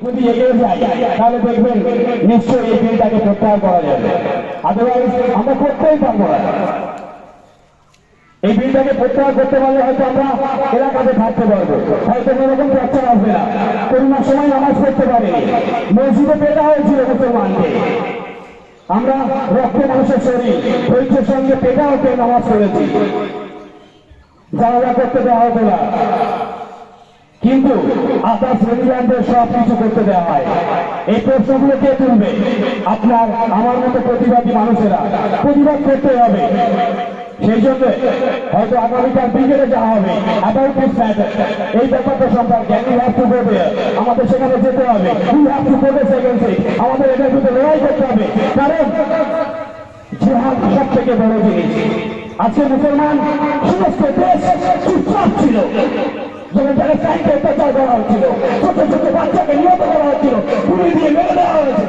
যদি এগিয়ে যায় তাহলে দেখবেন নিশ্চয়ই এই বিলটাকে প্রত্যাহার করা যাবে। আদারওয়াইজ আমরা করতেই পারব না। এই বিলটাকে প্রত্যাহার করতে পারলে হয়তো আমরা এলাকাতে থাকতে পারব। হয়তো কোনোরকম চর্চা আসবে না। করোনার সময় নামাজ পড়তে পারিনি। মসজিদে পেটা হয়েছিল মুসলমানকে। আমরা রক্ত মানুষের শরীর, ধৈর্যের সঙ্গে পেটা হতে নামাজ পড়েছি। জানাজা করতে দেওয়া হতো না। কিন্তু আদার্স রিলিজিয়ানদের সব কিছু করতে দেওয়া হয়। এই প্রশ্নগুলো কে তুলবে? আপনার, আমার মতো প্রতিবাদী মানুষেরা। প্রতিবাদ করতে হবে। সেই জন্য হয়তো আগামীকাল বিকেলে যাওয়া হবে। দিস এই ব্যাপারটা সম্পর্কে হ্যাভ টু গো আমাদের সেখানে যেতে হবে। উই হ্যাভ টু সেকেন্ড আমাদের এটার বিরুদ্ধে লড়াই করতে হবে। কারণ জেহাদ সব থেকে বড় জিনিস। আজকে মুসলমান সমস্ত দেশ பெற்றால் போராட்டம் கூட்டத்துக்கு பச்சை கையோட்டு போராட்டம் உறுதியை மேலாட்டம்